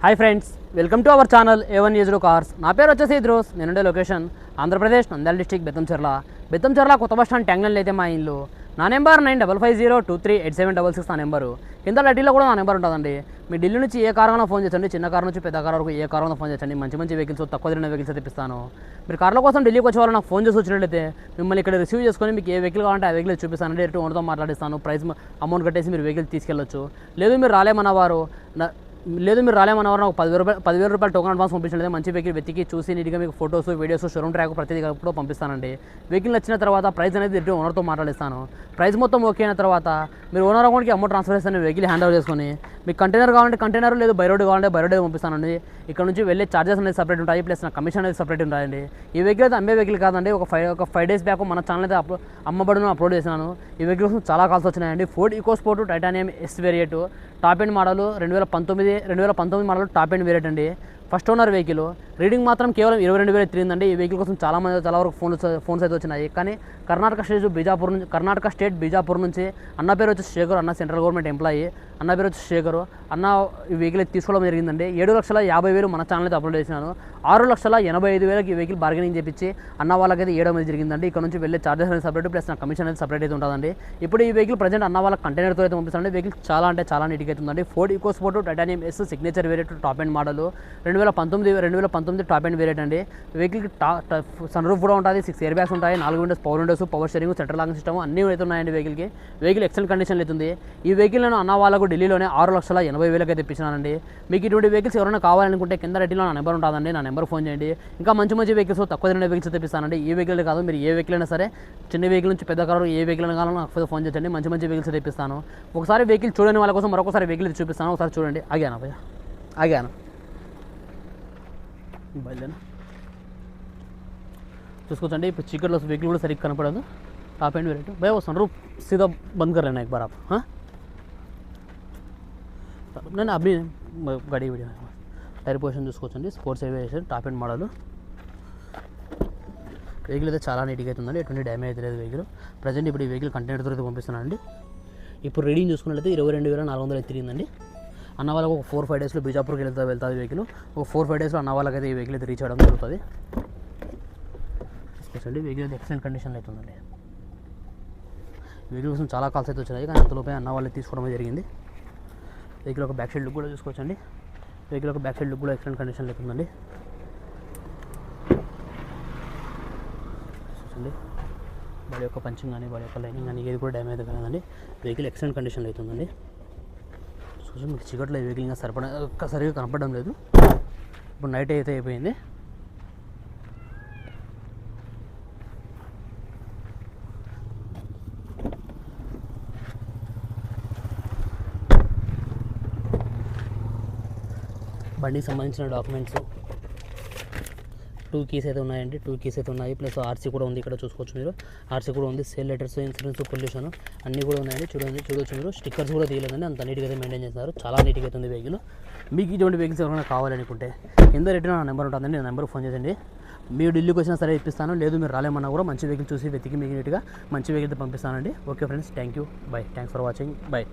Hi friends welcome to our channel A ఏజ్లో cars నా పేరు వచ్చేసి ఇద్రోస్ నేనుండే లొకేషన్ ఆంధ్రప్రదేశ్ నంద్యాల డిస్టిక్ బెత్తంచెర్ల బెత్తంచెర్ల కొత్త బస్ స్టాండ్ ట్యాంగ్లైన్లో అయితే మా ఇల్లు. నా number nine double five zero two three eight seven double six నా నెంబరు. కింద లడ్డీలో కూడా నా నెంబర్ ఉంటుందండి. మీ ఢిల్లీ నుంచి ఏ కారణంలో ఫోన్ చేయండి చిన్న కార్ నుంచి పెద్ద కార్ వరకు ఏ కారణంలో ఫోన్ చేయండి మంచి మంచి వెహికల్స్ తక్కువ తిరిగిన వెహికల్స్ తెప్పిస్తాను. మీరు కార్ల కోసం ఢిల్లీకి వచ్చే వాళ్ళు నాకు ఫోన్ చేసి వచ్చినట్లయితే మిమ్మల్ని ఇక్కడ రిసీవ్ చేసుకొని మీకు ఏ వెహికల్ కావాలంటే ఆ వెహికల్ చూపిస్తాను డైరెక్ట్ ఓనర్తో మాట్లాడిస్తాను. ప్రైస్ అమౌంట్ కట్టేసి మీరు వెహికల్ తీసుకెళ్ళొచ్చు. లేదు మీరు రాలేమన్న వారు లేదు మీరు రాలేమన్నవారు నాకు పదివేల రూపాయలు పదివేల రూపాయలు టోకన్ అడ్వాన్స్ పంపించండి మంచి వెహికల్ వెతికి చూసి నీట్గా మీకు ఫొటోస్ వీడియోస్ షోరూమ్ ట్రాక్ ప్రతిదీ కూడా పంపిస్తానండి. వెహికల్ వచ్చిన తర్వాత ప్రైస్ అనేది రిటర్న్ ఓనర్తో మాట్లాడిస్తాను. ప్రైస్ మొత్తం ఓకే అయిన తర్వాత మీరు ఓనర్ అకౌంట్కి అమౌంట్ ట్రాన్స్ఫర్ చేస్తాను వెహికల్ హ్యాండ్ ఓవర్ చేసుకొని మీకు కంటైనర్ కావాలంటే కంటైనర్ లేదు బై రోడ్ కావాలంటే బై రోడ్ పంపిస్తానండి. ఇక్కడ నుంచి వెళ్ళే చార్జెస్ అనేది సపరేట్ ఉంటాయి ప్లస్ నా కమిషన్ అనేది సపరేట్ ఉంటాయండి. ఈ వెహికల్ అయితే అమ్మే వెహికల్ కాదండి. ఒక ఫైవ్ ఒక ఫైవ్ డేస్ బ్యాక్ మన ఛానల్ అయితే అప్లో అమ్మబడిన అప్లోడ్ చేసినాను. ఈ వెహికల్ కోసం చాలా కాల్స్ వచ్చినాయండి. Ford EcoSport titanium S variant top end model రెండు వేల పంతొమ్మిది రెండు వేల పంతొమ్మిది మోడల్ టాప్ ఎండ్ వేరియట్ అండి ఫస్ట్ ఓనర్ వెహికల్. రీడింగ్ మాత్రం కేవలం ఇరవై రెండు వేలు తిరిగిందండి. ఈ వెహికల్ కోసం చాలా మంది చాలా వరకు ఫోన్స్ ఫోన్స్ అయితే వచ్చినాయి. కానీ కర్ణాటక స్టేట్ బీజాపూర్ నుంచి కర్ణాటక స్టేట్ బీజాపూర్ నుంచి అన్న పేరు వచ్చి శేఖర్ అన్న సెంట్రల్ గవర్నమెంట్ ఎంప్లాయీ. అన్న పేరు వచ్చి శేఖర్ అన్న ఈ వెహికల్ తీసుకోవడం జరిగిందండి. ఏడు లక్షల యాభై వేలు మన ఛానల్ అయితే అప్లోడ్ చేసినాను ఆరు లక్షల ఎనభై ఐదు వేలకి ఈ వెహికల్ బార్గెనింగ్ చేపించి అన్న వాళ్ళకైతే ఏడో మీద జరిగిందండి ఇక్కడ నుంచి వెళ్ళే చార్జెస్ అనేది సపరేట్ ప్లస్ నా కమిషన్ అనేది సపరేట్ అయితే ఉంటుందండి. ఇప్పుడు ఈ వెహికల్ ప్రజెంట్ అన్న వాళ్ళ కంటైనర్తో అయితే పంపిస్తానండి. వెహికల్ చాలా అంటే చాలా నీట్గా అయితే ఉందండి. Ford EcoSport titanium S signature variant top end model రెండు రెండు వేల పంతొమ్మిది రెండు వేల పంతొమ్మిది టాప్ అండ్ వేరియట్ అండి. వెహికల్కి టా సన్ రూఫ్ కూడా ఉంటుంది సిక్స్ ఇయర్ బ్యాగ్స్ ఉంటాయి నాలుగు windows power windows power steering central locking system అన్నీ అయితే ఉన్నాయండి వెహికల్కి వెహికల్ ఎక్సలెంట్ కండిషన్లో అవుతుంది. ఈ వెహికల్ నేను అన్న వాళ్ళకు ఢిల్లీలోనే ఆరు లక్షల ఎనభై వేలకి అయితే మీకు ఇటువంటి వెహికల్స్ ఎవరైనా కావాలనుకుంటే కింద రెడ్డిలో నా నెంబర్ ఉంటుందండి నా నెంబర్ ఫోన్ చేయండి. ఇంకా మంచి మంచి వెహికల్స్ తక్కువ తిరిగిన వెహికల్స్ తెప్పిస్తానండి. ఈ వెహికల్ కాదు మీరు ఏ వెహికల్ అయినా సరే చిన్న వెహికల్ నుంచి పెద్ద కారు ఏ వెహికల్ అయినా కావాలన్నా నాకు ఫోన్ చేయండి మంచి మంచి వెహికల్స్ తెప్పిస్తాను. ఒకసారి వెహికల్ చూడని వాళ్ళ కోసం మరొకసారి వెహికల్ చూపిస్తాను. ఒకసారి చూడండి. ఆగాను భయ్య? ఆగాను? బయలుదేరా చూసుకోవచ్చండి ఇప్పుడు చీకట్లో వెహికల్ కూడా సరిగ్గా కనపడదు. టాప్ అండ్ వేరే భయ వస్తాను రూప్ సీదా బంద్ కర్రే నాయక్ బార్ నేను అభి గడి టైర్ పొజిషన్ చూసుకోవచ్చండి sports aviation top end model vehicle అయితే చాలా నీట్గా అవుతుందండి ఎటువంటి డ్యామేజ్ అయితే లేదు వెహికల్ ప్రజెంట్ ఇప్పుడు ఈ వెహికల్ కంటైనర్ తర్వాత పంపిస్తున్నానండి. ఇప్పుడు రీడింగ్ చూసుకున్నట్లయితే ఇరవై రెండు వేల నాలుగు వందల తిరిగిందండి. అన్న వాళ్ళకు ఒక ఫోర్ ఫైవ్ డేస్లో బీజాపూర్కి వెళ్తా వెళ్తుంది వెహికల్ ఒక ఫోర్ ఫైవ్ డేస్లో అన్న వాళ్ళకైతే ఈ వెహికల్ అయితే రీచ్ అవ్వడం జరుగుతుంది. చూసుకోండి వెహికల్ అయితే ఎక్సలెంట్ కండిషన్లో అవుతుందండి. వెహికల్ కోసం చాలా కాల్స్ అయితే వచ్చినాయి కానీ అంతలోపే అన్న వాళ్ళు తీసుకోవడం జరిగింది. వెహికల్ ఒక బ్యాక్ సైడ్ లుక్ కూడా చూసుకోవచ్చండి. వెహికల్ ఒక బ్యాక్ సైడ్ లుక్ కూడా ఎక్సలెంట్ కండిషన్లో అవుతుందండి. చూడండి బాడీ యొక్క పంచింగ్ కానీ బాడీ యొక్క లైనింగ్ కానీ ఏది కూడా డ్యామేజ్ కాదండి. వెహికల్ ఎక్సలెంట్ కండిషన్లో అవుతుందండి. కొంచెం మీకు చీకట్లో ఈ వెహికల్ ఇంకా సరిపడ ఒక్కసరిగా కనపడడం లేదు. ఇప్పుడు నైట్ అయితే అయిపోయింది. బండికి సంబంధించిన డాక్యుమెంట్స్ టూ కీస్ అయితే ఉన్నాయండి. టూ కీస్ అయితే ఉన్నాయి. ప్లస్ ఆర్సీ కూడా ఉంది ఇక్కడ చూసుకోవచ్చు మీరు. ఆర్సీ కూడా ఉంది. సేల్ లెటర్స్ ఇన్సూరెన్స్ పొల్యూషన్ అన్నీ కూడా ఉన్నాయండి. చూడండి చూడొచ్చు మీరు. స్టిక్కర్స్ కూడా తీయలేదండి. అంత నీట్గా అయితే మెయింటైన్ చేస్తారు చాలా నీట్గా అయితే ఉంది వెహికల్ మీకు ఇటువంటి వెహికల్స్ ఎవరైనా కావాలనుకుంటే కింద రిటర్న్ నా నెంబర్ ఉంటుందండి నా నెంబర్ ఫోన్ చేయండి మీరు ఢిల్లీకి వచ్చినా సరే ఇప్పిస్తాను. లేదు మీరు రాలేమన్నా కూడా మంచి వెహికల్ చూసి వెతికి మీకు నీట్గా మంచి vehicle పంపిస్తానండి. Okay friends thank you bye. Thanks for watching. Bye.